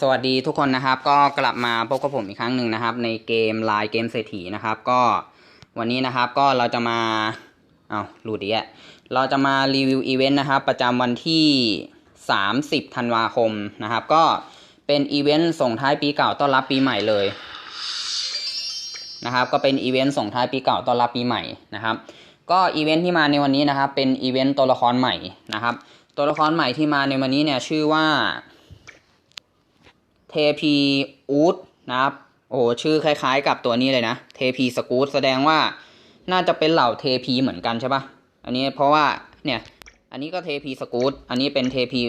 สวัสดีทุกคนนะครับ ก็กลับมาพบกับผมอีกครั้งหนึ่งนะครับ ในเกมลน์เกมเศรษฐีนะครับ ก็วันนี้นะครับก็เราจะมาเอาหลุดอีกเราจะมารีวิวอีเวนต์นะครับ ประจำวันที่ 30ธันวาคมนะครับ ก็เป็นอีเวนต์ส่งท้ายปีเก่าต้อนรับปีใหม่เลยนะครับ ก็เป็นอีเวนต์ส่งท้ายปีเก่าต้อนรับปีใหม่นะครับ ก็อีเวนต์ที่มาในวันนี้นะครับ เป็นอีเวนต์ตัวละครใหม่นะครับ ตัวละครใหม่ที่มาในวันนี้เนี่ยชื่อว่า เทพีอูดนะครับ โอ้โหชื่อคล้ายๆ กับตัวนี้เลยนะ เทพีสกูตแสดงว่าน่าจะเป็นเหล่าเทพีเหมือนกันใช่ปะอันนี้เพราะว่าเนี่ย อันนี้ก็เทพีสกูตอันนี้เป็นเทพี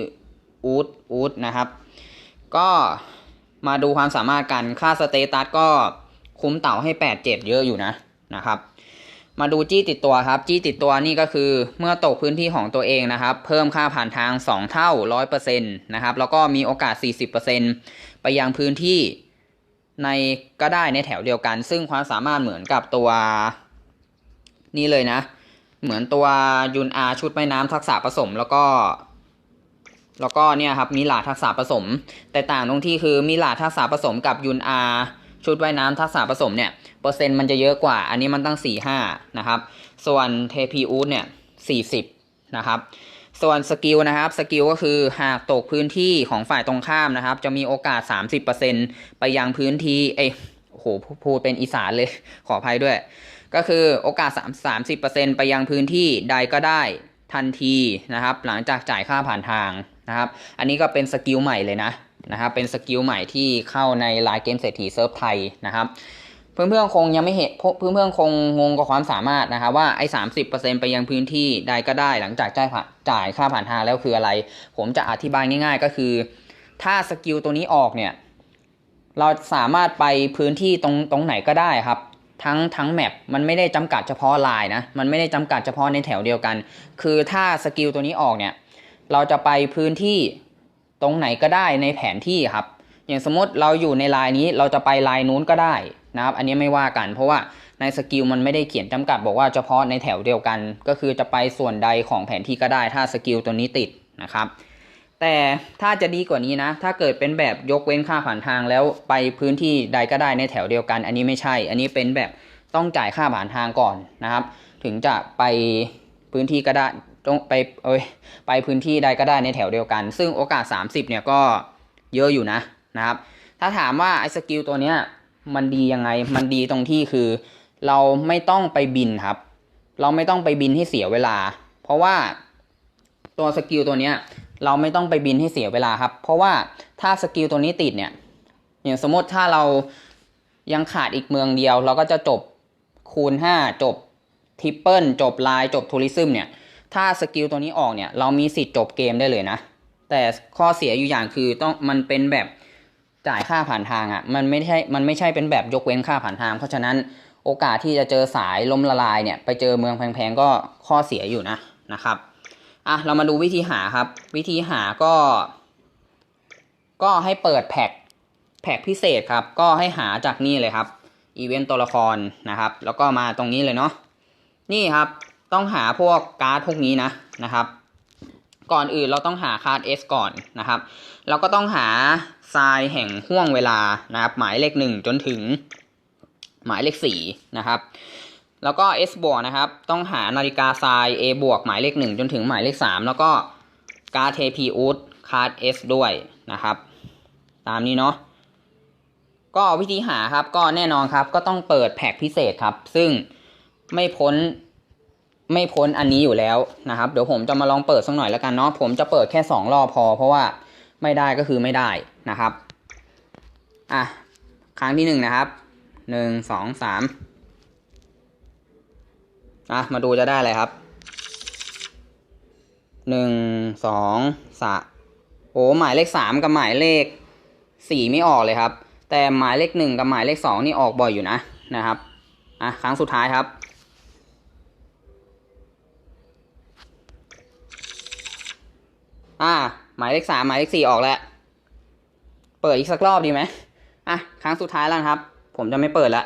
อูดอูดนะครับ ก็มาดูความสามารถกัน ค่าสเตตัสก็คุ้มเต่าให้ 8 7 เยอะอยู่นะนะครับ มาดูจี้ติดตัวครับ จี้ติดตัวนี่ก็คือเมื่อตกพื้นที่ของตัวเองนะครับ เพิ่มค่าผ่านทาง 2 เท่า 100%นะครับ แล้วก็มีโอกาส 40%ไปยังพื้นที่ในก็ได้ในแถวเดียวกัน ซึ่งความสามารถเหมือนกับตัว นี่เลยนะ เหมือนตัวยุนอาชุดไม้น้ำทักษะผสมแล้วก็ แล้วก็เนี่ยครับมิลาทักษะผสม แต่ต่างตรงที่คือมิลาทักษะผสมกับยุนอา ชุดว่ายน้ำทักษะผสมเนี่ยเปอร์เซ็นต์มันจะเยอะกว่า อันนี้มันตั้ง 4 5 นะครับ ส่วนเทพีอูดเนี่ย 40 นะครับ ส่วนสกิลนะครับสกิลก็คือหากตกพื้นที่ของฝ่ายตรงข้ามนะครับ จะมีโอกาส 30%ไปยังพื้นที่เอโอ้โหพูดเป็นอีสานเลยขออภัยด้วย ก็คือโอกาส 3 30%ไปยังพื้นที่ใดก็ได้ทันทีนะครับ หลังจากจ่ายค่าผ่านทางนะครับ อันนี้ก็เป็นสกิลใหม่เลยนะ นะครับเป็นสกิลใหม่ที่เข้าในไลน์เกมเศรษฐีเซิร์ฟไทยนะครับเพื่อนๆคงยังไม่เห็นเพื่อนเพื่อนๆคงงงกับความสามารถนะครับว่าไอ้สามสิบเปอร์เซ็นไปยังพื้นที่ใดก็ได้หลังจากจ่ายจ่ายค่าผ่านทางแล้วคืออะไร ผมจะอธิบายง่าย ๆ ก็คือ ถ้าสกิลตัวนี้ออกเนี่ยเราสามารถไปพื้นที่ตรงตรงไหนก็ได้ครับ ทั้งทั้งแมปมันไม่ได้จำกัดเฉพาะลายนะมันไม่ได้จำกัดเฉพาะในแถวเดียวกัน คือถ้าสกิลตัวนี้ออกเนี่ยเราจะไปพื้นที่ ตรงไหนก็ได้ในแผนที่ครับ อย่างสมมติเราอยู่ในลายนี้เราจะไปลายนู้นก็ได้นะครับ อันนี้ไม่ว่ากัน เพราะว่าในสกิลมันไม่ได้เขียนจำกัดบอกว่าเฉพาะในแถวเดียวกัน ก็คือจะไปส่วนใดของแผนที่ก็ได้ ถ้าสกิลตัวนี้ติดนะครับ แต่ถ้าจะดีกว่านี้นะ ถ้าเกิดเป็นแบบยกเว้นค่าผ่านทางแล้วไปพื้นที่ใดก็ได้ในแถวเดียวกัน อันนี้ไม่ใช่ อันนี้เป็นแบบต้องจ่ายค่าผ่านทางก่อนนะครับ ถึงจะไปพื้นที่ก็ได้ ต้องไปเอ้ยไปพื้นที่ใดก็ได้ในแถวเดียวกัน ซึ่งโอกาส 30 เนี่ยก็เยอะอยู่นะนะครับ ถ้าถามว่าไอ้สกิลตัวเนี้ยมันดียังไง มันดีตรงที่คือ เราไม่ต้องไปบินครับ เราไม่ต้องไปบินให้เสียเวลา เพราะว่าตัวสกิลตัวเนี้ยเราไม่ต้องไปบินให้เสียเวลาครับ เพราะว่าถ้าสกิลตัวนี้ติดเนี่ยอย่างสมมติถ้าเรายังขาดอีกเมืองเดียว เราก็จะจบคูณ 5 จบทริปเปิลจบไลน์จบทัวริซึมเนี่ย ถ้าสกิลตัวนี้ออกเนี่ย เรามีสิทธิ์จบเกมได้เลยนะ แต่ข้อเสียอยู่อย่างคือต้องมันเป็นแบบจ่ายค่าผ่านทางอะ่ะ มันไม่ใช่ มันไม่ใช่เป็นแบบยกเว้นค่าผ่านทาง เพราะฉะนั้นโอกาสที่จะเจอสายล้มละลายเนี่ย ไปเจอเมืองแพงๆก็ข้อเสียอยู่นะนะครับ อะเรามาดูวิธีหาครับ วิธีหาก็ ก็ให้เปิดแพ็กแพ็กพิเศษครับ ก็ให้หาจากนี่เลยครับอีเวนต์ตัวละครนะครับ แล้วก็มาตรงนี้เลยเนาะนี่ครับ ต้องหาพวกการ์ดพวกนี้นะนะครับ ก่อนอื่นเราต้องหาคาร์ด S ก่อนนะครับ เราก็ต้องหาทรายแห่งห่วงเวลานะครับ หมายเลขหนึ่งจนถึงหมายเลขสี่นะครับ แล้วก็ S บวกนะครับ ต้องหานาฬิกาทราย A บวกหมายเลขหนึ่งจนถึงหมายเลขสามแล้วก็การ์ดเทพีอูดคาร์ด S ด้วยนะครับ ตามนี้เนาะก็วิธีหาครับก็แน่นอนครับก็ต้องเปิดแพ็กพิเศษครับ ซึ่งไม่พ้น ไม่พ้นอันนี้อยู่แล้วนะครับ เดี๋ยวผมจะมาลองเปิดสักหน่อยแล้วกันเนาะผมจะเปิดแค่สองรอบพอ เพราะว่าไม่ได้ก็คือไม่ได้นะครับอะครั้งที่หนึ่งนะครับหนึ่งสองสามอะมาดูจะได้อะไรครับหนึ่งสองสามโอ้หมายเลขสามกับหมายเลขสี่ไม่ออกเลยครับ แต่หมายเลขหนึ่งกับหมายเลขสองนี่ออกบ่อยอยู่นะนะครับอะครั้งสุดท้ายครับ อ่า หมายเลขสามหมายเลขสี่ออกแล้ว เปิดอีกสักรอบดีไหมอะ ครั้งสุดท้ายแล้วครับ ผมจะไม่เปิดละ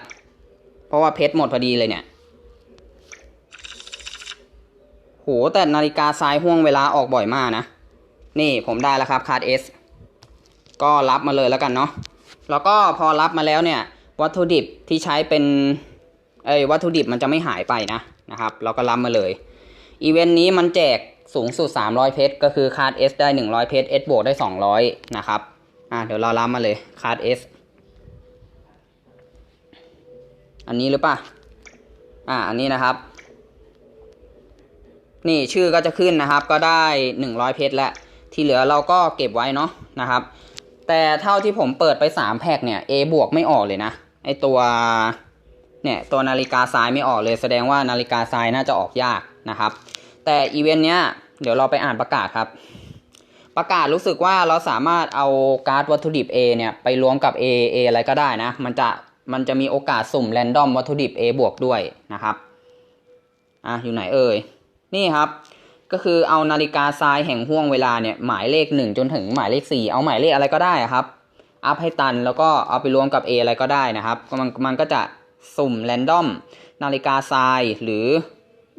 เพราะว่าเพชรหมดพอดีเลยเนี่ย โห แต่นาฬิกาทรายห่วงเวลาออกบ่อยมากนะ นี่ผมได้แล้วครับคาร์ดเอสก็รับมาเลยแล้วกันเนาะ แล้วก็พอรับมาแล้วเนี่ย วัตถุดิบที่ใช้เป็น เอ้ยวัตถุดิบมันจะไม่หายไปนะนะครับ เราก็รับมาเลย อีเวนต์นี้มันแจก สูงสุด 300 เพชรก็คือคาร์ด S ได้ 100 เพชร S บวกได้ 200 นะครับ อะเดี๋ยวเรารับมาเลยคาร์ด S อันนี้หรือปะอ่า อันนี้นะครับ นี่ชื่อก็จะขึ้นนะครับ ก็ได้ 100 เพชรแล้วที่เหลือเราก็เก็บไว้เนาะนะครับ แต่เท่าที่ผมเปิดไป 3 แพ็คเนี่ย A บวกไม่ออกเลยนะ ไอตัว เนี่ย ตัวนาฬิกาทรายไม่ออกเลย แสดงว่านาฬิกาทรายน่าจะออกยากนะครับ แต่อีเวนต์เนี้ยเดี๋ยวเราไปอ่านประกาศครับ ประกาศรู้สึกว่าเราสามารถเอาการ์ดวัตถุดิบ A เนี่ยไปรวมกับ A A อะไรก็ได้นะ มันจะมันจะมีโอกาสสุ่มแรนดอมวัตถุดิบ A บวกด้วยนะครับอะอยู่ไหนเอ่ยนี่ครับ ก็คือเอานาฬิกาทรายแห่งห่วงเวลาเนี่ยหมายเลขหนึ่งจนถึงหมายเลขสี่เอาหมายเลขอะไรก็ได้อะครับอัพให้ตันแล้วก็เอาไปรวมกับ A อะไรก็ได้นะครับมันมันก็จะสุ่มแรนดอมนาฬิกาทรายหรือ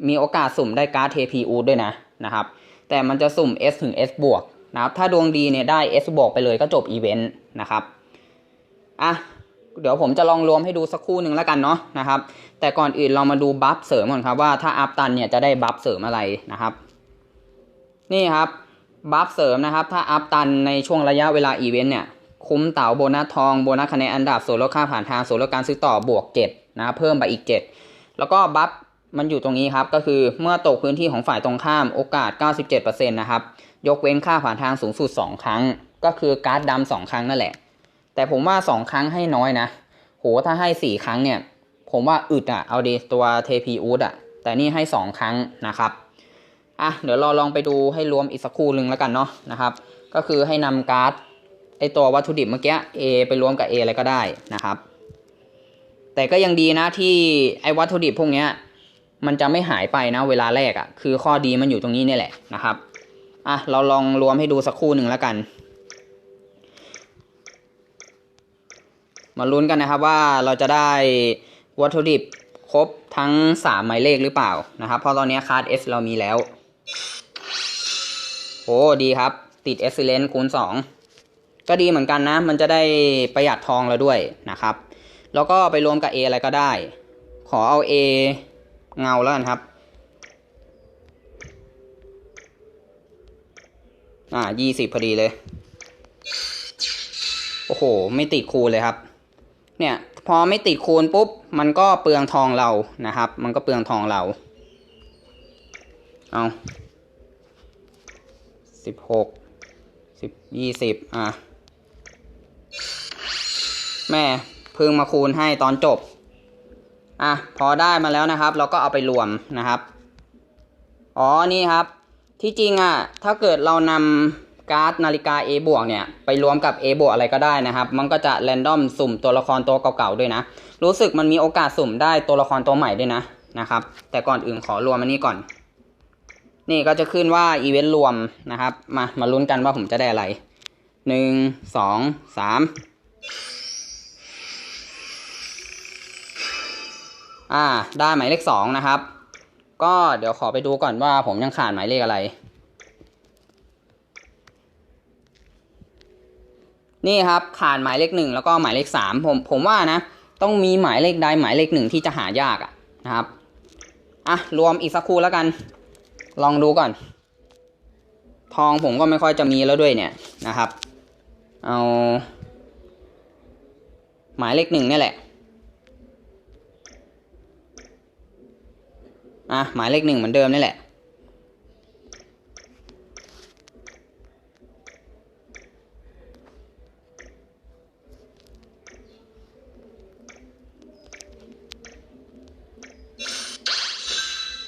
มีโอกาสสุ่มได้การ์ด TPU ด้วยนะนะครับ แต่มันจะสุ่ม S ถึง S บวกนะครับ ถ้าดวงดีเนี่ยได้ S บวกไปเลยก็จบอีเวนต์นะครับ อะ เดี๋ยวผมจะลองรวมให้ดูสักครู่หนึ่งแล้วกันเนาะนะครับ แต่ก่อนอื่นเรามาดูบัฟเสริมก่อนครับว่าถ้าอัพตันเนี่ยจะได้บัฟเสริมอะไรนะครับ นี่ครับบัฟเสริมนะครับ ถ้าอัพตันในช่วงระยะเวลาอีเวนต์เนี่ย คุ้มเต๋าโบนัสทอง โบนัสคะแนนอันดับส่วนลดค่าผ่านทางส่วนลดการซื้อต่อบวก7นะเพิ่มไปอีก 7 แล้วก็บัฟ มันอยู่ตรงนี้ครับก็คือเมื่อตกพื้นที่ของฝ่ายตรงข้ามโอกาส 97%นะครับยกเว้นค่าผ่านทางสูงสุด 2 ครั้ง ก็คือการ์ดดำสองครั้งนั่นแหละ แต่ผมว่า 2 ครั้งให้น้อยนะ โหถ้าให้ 4 ครั้งเนี่ย ผมว่าอึดอะเอาดีตัวเทพีอูดอะแต่นี่ให้ 2 ครั้งนะครับอะเดี๋ยวเราลองไปดูให้รวมอีกสักครู่หนึ่งแล้วกันเนาะนะครับ ก็คือให้นำการ์ดไอตัววัตถุดิบเมื่อกี้ A ไปรวมกับ A อะไรก็ได้นะครับ แต่ก็ยังดีนะที่ไอวัตถุดิบพวกเนี้ย มันจะไม่หายไปนะเวลาแรกอะ่ะ คือข้อดีมันอยู่ตรงนี้นี่แหละนะครับอะเราลองรวมให้ดูสักครู่หนึ่งแล้วกัน มาลุ้นกันนะครับว่าเราจะได้วัตถุดิบครบทั้งสามหมายเลขหรือเปล่านะครับ เพราะตอนนี้คาร์ด S เรามีแล้วโอ้ดีครับ ติด Excellence คูณ 2 ก็ดีเหมือนกันนะ มันจะได้ประหยัดทองเราด้วยนะครับ แล้วก็ไปรวมกับ A อะไรก็ได้ ขอเอา A เงาแล้วกันครับ อ่ายี่สิบพอดีเลย โอ้โห ไม่ติดคูณเลยครับ เนี่ย พอไม่ติดคูณปุ๊บ มันก็เปลืองทองเรานะครับ มันก็เปลืองทองเรา เอาสิบหกสิบยี่สิบอะ แม่เพิ่งมาคูณให้ตอนจบ อะพอได้มาแล้วนะครับ เราก็เอาไปรวมนะครับ อ๋อนี่ครับ ที่จริงอะถ้าเกิดเรานำการ์ดนาฬิกา A บวกเนี่ย ไปรวมกับ A บวกอะไรก็ได้นะครับ มันก็จะแรนดอมสุ่มตัวละครตัวเก่าๆด้วยนะ รู้สึกมันมีโอกาสสุ่มได้ตัวละครตัวใหม่ด้วยนะนะครับ แต่ก่อนอื่นขอรวมอันนี้ก่อน นี่ก็จะขึ้นว่าอีเวนต์รวมนะครับ มามาลุ้นกันว่าผมจะได้อะไรหนึ่งสองสาม อ่า ได้หมายเลขสองนะครับ ก็เดี๋ยวขอไปดูก่อนว่าผมยังขาดหมายเลขอะไร นี่ครับขาดหมายเลขหนึ่งแล้วก็หมายเลขสามผมผมว่านะ ต้องมีหมายเลขใดหมายเลขหนึ่งที่จะหายากอะนะครับอะรวมอีกสักครู่แล้วกัน ลองดูก่อน ทองผมก็ไม่ค่อยจะมีแล้วด้วยเนี่ยนะครับ เอา หมายเลขหนึ่งนี่แหละ อะหมายเลขหนึ่งเหมือนเดิมนี่แหละ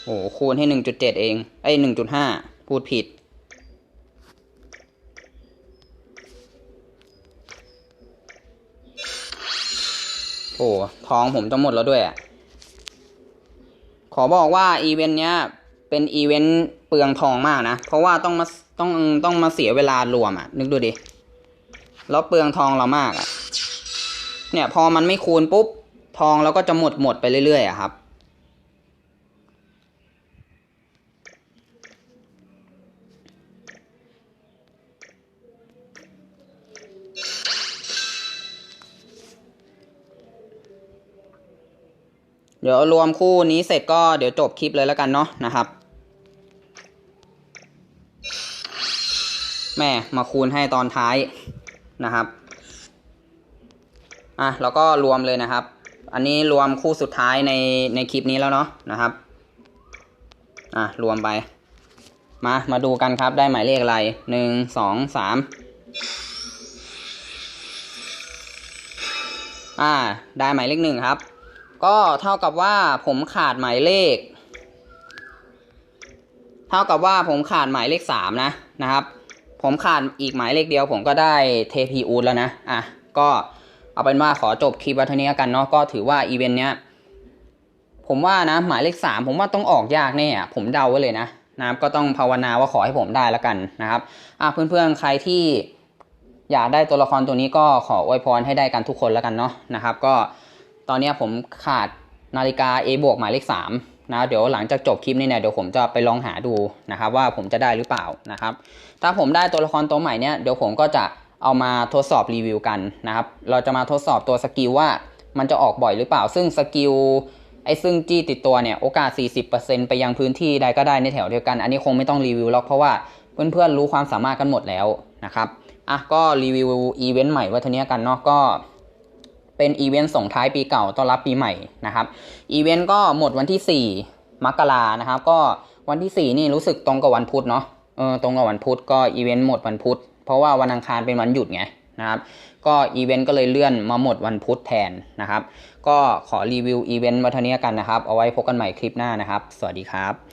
โอ้โหคูณให้หนึ่งจุดเจ็ดเอง ไอ้หนึ่งจุดห้าพูดผิดโอ้ทองผมจะหมดแล้วด้วยอะ อบอกว่าอีเวนต์เนี้ยเป็นอีเวนต์เปลืองทองมากนะ เพราะว่าต้องมาต้องต้องมาเสียเวลารวมอะ นึกดูดิ แล้วเปลืองทองเรามากอะ เนี่ยพอมันไม่คูณปุ๊บ ทองเราก็จะหมดหมดไปเรื่อยๆอะครับ เดี๋ยวรวมคู่นี้เสร็จก็เดี๋ยวจบคลิปเลยแล้วกันเนาะนะครับแม่มาคูณให้ตอนท้ายนะครับอะแล้วก็รวมเลยนะครับ อันนี้รวมคู่สุดท้ายในในคลิปนี้แล้วเนาะนะครับอะรวมไปมามาดูกันครับได้หมายเลขอะไรหนึ่งสองสามอ่า ได้หมายเลขหนึ่งครับ ก็เท่ากับว่าผมขาดหมายเลข เท่ากับว่าผมขาดหมายเลขสามนะนะครับ ผมขาดอีกหมายเลขเดียว ผมก็ได้เทพีอูดแล้วนะอะก็เอาเป็นว่าขอจบคลิปว้เท่านี้กันเนาะก็ถือว่าอีเวนต์เนี้ยผมว่านะหมายเลขสามผมว่าต้องออกยากแน่อะผมเดาไว้เลยนะนะครับก็ต้องภาวนาว่าขอให้ผมได้แล้วกันนะครับอะเพื่อนๆใครที่อยากได้ตัวละครตัวนี้ก็ขออวยพรให้ได้กันทุกคนแล้วกันเนาะนะครับ ก็ ตอนนี้ผมขาดนาฬิกา A บวกหมายเลขสามนะเดี๋ยวหลังจากจบคลิปนี้เนี่ยเดี๋ยวผมจะไปลองหาดูนะครับว่าผมจะได้หรือเปล่านะครับ ถ้าผมได้ตัวละครตัวใหม่เนี่ยเดี๋ยวผมก็จะเอามาทดสอบรีวิวกันนะครับ เราจะมาทดสอบตัวสกิลว่ามันจะออกบ่อยหรือเปล่า ซึ่งสกิลไอ้ซึ่งจี้ติดตัวเนี่ยโอกาส 40%ไปยังพื้นที่ใดก็ได้ในแถวเดียวกัน อันนี้คงไม่ต้องรีวิวหรอกเพราะว่าเพื่อนๆรู้ความสามารถกันหมดแล้วนะครับ อะก็รีวิวอีเวนต์ใหม่ว้เท่านี้กันเนาะก็ เป็นอีเวนต์ส่งท้ายปีเก่าต้อนรับปีใหม่นะครับอีเวนต์ก็หมดวันที่ 4 มกรานะครับ ก็วันที่ 4 นี่รู้สึกตรงกับวันพุธเนาะเออตรงกับวันพุธก็อีเวนต์หมดวันพุธเพราะว่าวันอังคารเป็นวันหยุดไงนะครับก็อีเวนต์ก็เลยเลื่อนมาหมดวันพุธแทนนะครับ ก็ขอรีวิวอีเวนต์มาเท่านี้กันนะครับ เอาไว้พบกันใหม่คลิปหน้านะครับ สวัสดีครับ